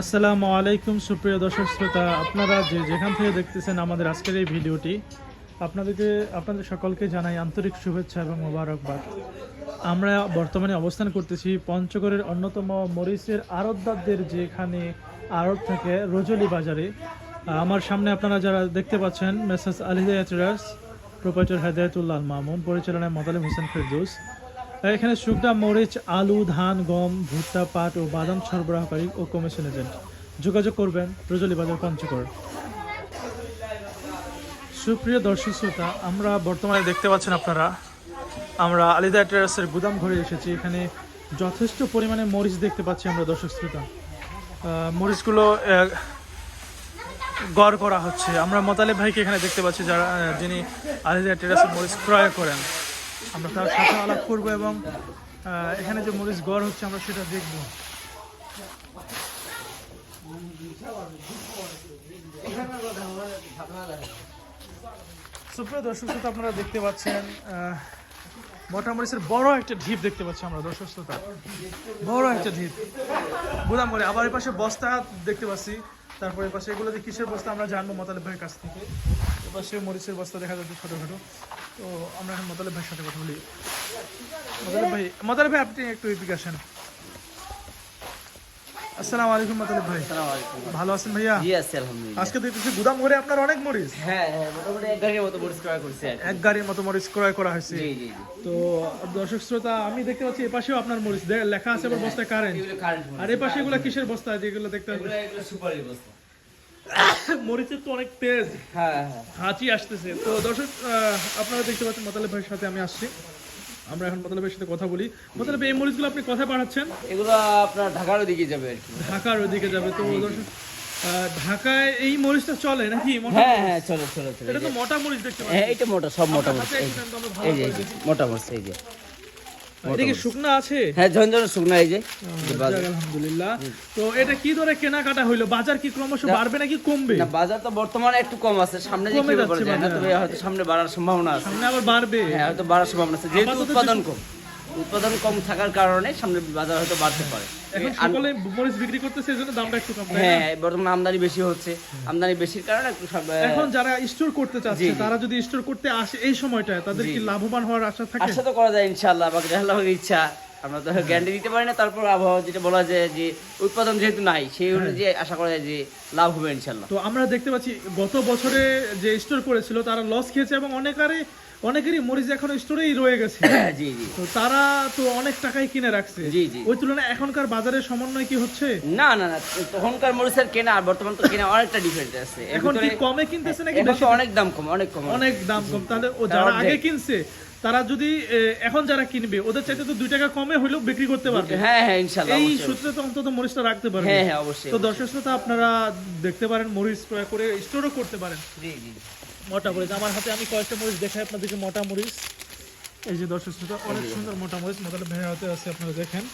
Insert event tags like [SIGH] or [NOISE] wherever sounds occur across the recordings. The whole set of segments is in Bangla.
আসসালামু আলাইকুম, সুপ্রিয় দর্শক শ্রোতা। আপনারা যে যেখান থেকে দেখতেছেন আমাদের আজকের এই ভিডিওটি, আপনাদেরকে, আপনাদের সকলকে জানাই আন্তরিক শুভেচ্ছা এবং মোবারকবাদ। আমরা বর্তমানে অবস্থান করতেছি পঞ্চগড়ের অন্যতম মরিচের আড়তদারদের যেখানে আড়ত থাকে রজলি বাজারে। আমার সামনে আপনারা যারা দেখতে পাচ্ছেন, messrs Alida traders proprietor Hedayatullah Mamun, পরিচালনায় মোতালেম হোসেন ফেরদৌস। এখানে শুকনা মরিচ, আলু, ধান, গম, ভুট্টা, পাট ও বাদাম সরবরাহকারী ও কমিশন এজেন্ট। যোগাযোগ করবেন রজলি বাজার পঞ্চগড়। সুপ্রিয় দর্শক শ্রোতা, আমরা বর্তমানে দেখতে পাচ্ছেন আপনারা, আমরা আলিদা টেরাসের গুদাম ঘরে এসেছি। এখানে যথেষ্ট পরিমাণে মরিচ দেখতে পাচ্ছি আমরা দর্শক শ্রোতা। মরিচগুলো গড় করা হচ্ছে। আমরা মোতালেব ভাইকে এখানে দেখতে পাচ্ছি, যারা যিনি আলিদা টেরাসের মরিচ ক্রয় করেন। আমরা তার সাথে আলাপ করব এবং এখানে যে মরিচ গড় হচ্ছে, আমরা সেটা দেখব। সুপ্রিয় দর্শক আপনারা দেখতে পাচ্ছেন আহ, মোটা মরিচের বড় একটা ঢিপ দেখতে পাচ্ছি আমরা দর্শক শ্রোতা। বড় একটা ঢিপ। গুদাম করে আবার এই পাশে বস্তা দেখতে পাচ্ছি। তারপরে পাশে এগুলো যে কিসের বস্তা আমরা জানব মোতালেব ভাইয়ের কাছ থেকে। এপাশে পাশে মরিচের বস্তা দেখা যাচ্ছে ছোটোখাটো। তো আমরা এখন মোতালেব ভাইয়ের সাথে কথা বলি। মোতালেব ভাই মোতালেব ভাই আপনি একটু এদিকে আসেন। আসসালামু আলাইকুম মোতালেব ভাই। ভালো আছেন ভাইয়া? জি আছে আলহামদুলিল্লাহ। আজকে দেখতেছি গুদাম ঘরে আপনার অনেক মরিচ। হ্যাঁ হ্যাঁ মোটামুটি এক গাড়ির মতো পরিষ্কার করছে এক গাড়ির মতো মরিচ ক্রয় করা হয়েছে। জি জি তো দর্শক শ্রোতা আমি দেখতে পাচ্ছি এপাশেও আপনার মরিচ। লেখা আছে আবার বস্তায় কারেন্ট আর এপাশে পাশে এগুলো কিসের বস্তা? যেগুলো দেখতে এগুলো এগুলো সুপারি বস্তা। মরিচের তো অনেক তেজ। হ্যাঁ হ্যাঁ। হাঁচি আসতেছে। তো দর্শক আপনারা দেখতে পাচ্ছেন মোতালেব ভাইয়ের সাথে আমি আসছি। আমরা এখন মোতালেবের সাথে কথা বলি। মোতালেব এই মরিচগুলো আপনি কোথায় পাঠাচ্ছেন? এগুলো আপনার ঢাকার ওদিকে যাবে আর কি। ঢাকার ওদিকে যাবে। তো ঢাকায় এই মরিচটা চলে নাকি? হ্যাঁ হ্যাঁ চলে চলে চলে এটা তো মোটা মরিচ দেখতে পাচ্ছি। হ্যাঁ এটা মোটা সব মোটা মরিচ এই যে। মোটা মরিচ এই যে। এটা কি শুকনা আছে? হ্যাঁ ঝনঝন শুকনো এই যে। আলহামদুলিল্লাহ। তো এটা কি ধরে কেনাকাটা হইল? বাজার কি ক্রমশ বাড়বে নাকি কমবে? না বাজার তো বর্তমানে একটু কম আছে। সামনে যে কি যাচ্ছে না তবে হয়তো সামনে বাড়ার সম্ভাবনা আছে। সামনে আবার বাড়বে? হ্যাঁ হয়তো বাড়ার সম্ভাবনা আছে যেহেতু উৎপাদন কম। উৎপাদন কম থাকার কারণে সামনে বাজার হয়তো বাড়তে পারে। সকলে মরিচ বিক্রি করতেছে এজন্য দামটা একটু কম হ্যাঁ বর্তমানে আমদানি বেশি হচ্ছে। আমদানি বেশির কারণে একটু এখন যারা স্টোর করতে চাচ্ছে জি, জি। তারা যদি স্টোর করতে আসে এই সময়টায় তাদের কি লাভবান হওয়ার আশা থাকে? আশা তো করা যায় ইনশাআল্লাহ বাকি আল্লাহ ইচ্ছা। আমরা তো গ্যারান্টি দিতে পারি না তারপর আবহাওয়া যেটা বলা যায় যে উৎপাদন যেহেতু নাই সেই অনুযায়ী আশা করা যায় যে লাভ হবে ইনশাআল্লাহ। তো আমরা দেখতে পাচ্ছি গত বছরে যে স্টোর করেছিল তারা লস খেয়েছে এবং অনেকারই অনেকেরই মরিচ এখন স্টোরেই রয়ে গেছে। [LAUGHS] জি জি। তো তারা তো অনেক টাকায় কিনে রাখছে। জি, জি। ওই তুলনায় এখনকার বাজারের সমন্বয় কি হচ্ছে? না না না তখনকার মরিচের কেনা আর বর্তমান তো কেনা অনেকটা ডিফারেন্ট আছে। এখন কি কমে কিনতেছে নাকি বেশি? অনেক দাম কম অনেক কম। অনেক দাম কম। তাহলে ও যারা আগে কিনছে তারা যদি এখন যারা কিনবে ওদের চাইতে তো দুই টাকা কমে হলেও বিক্রি করতে পারবে। হ্যাঁ হ্যাঁ ইনশাআল্লাহ এই। সূত্রে তো অন্তত মরিচটা রাখতে পারবে। হ্যাঁ হ্যাঁ অবশ্যই তো দর্শক শ্রোতা আপনারা দেখতে পারেন মরিচ ক্রয় করে স্টোরও করতে পারেন। জি জি। মোটা মরিচ। আমার হাতে আমি কয়েকটা মরিচ দেখাই আপনাদেরকে মোটা মরিচ। এই যে দর্শক শ্রোতা অনেক সুন্দর মোটা মরিচ মোটালে ভেঙে হাতে আছে আপনারা দেখেন।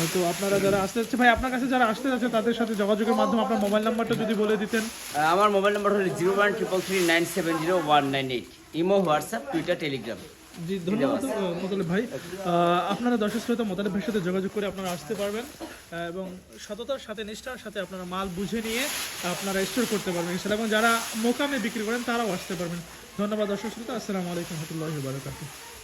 এই তো আপনারা যারা আসতে যাচ্ছে ভাই আপনার কাছে যারা আসতে যাচ্ছে তাদের সাথে যোগাযোগের মাধ্যমে আপনার মোবাইল নাম্বারটা যদি বলে দিতেন। আমার মোবাইল নাম্বার হলো zero one triple three nine seven zero one nine eight. Imo WhatsApp Twitter Telegram. জি ধন্যবাদ মোতালেব ভাই। আপনারা দর্শক শ্রোতা মোতালেব ভাইয়ের সাথে যোগাযোগ করে আপনারা আসতে পারবেন। এবং সততার সাথে, নিষ্ঠার সাথে আপনারা মাল বুঝে নিয়ে আপনারা স্টোর করতে পারবেন এবং যারা মোকামে বিক্রি করেন, তারাও আসতে পারবেন। ধন্যবাদ দর্শক শ্রোতা। আসসালামু আলাইকুম রহমতুল্লাহ